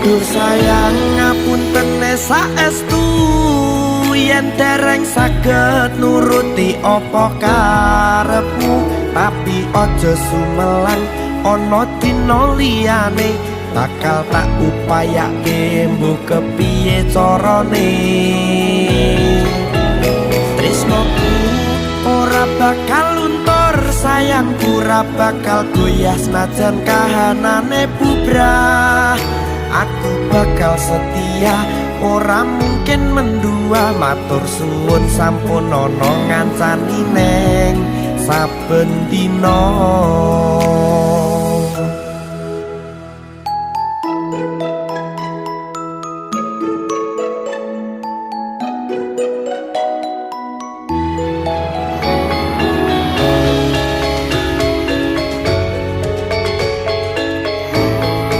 Duh sayang ngapunten saestu. Yen dereng saged nuruti apa karepmu tapi aja sumelang ana dina liyane. Bakal tak upayake mbok kepiye carane? Tresnoku ora bakal luntur sayangku ora bakal goyah senajan kahanane bubrah aku bakal setia. Ora mungkin mendua. Matur suwun sampun ana ngancani neng saben dina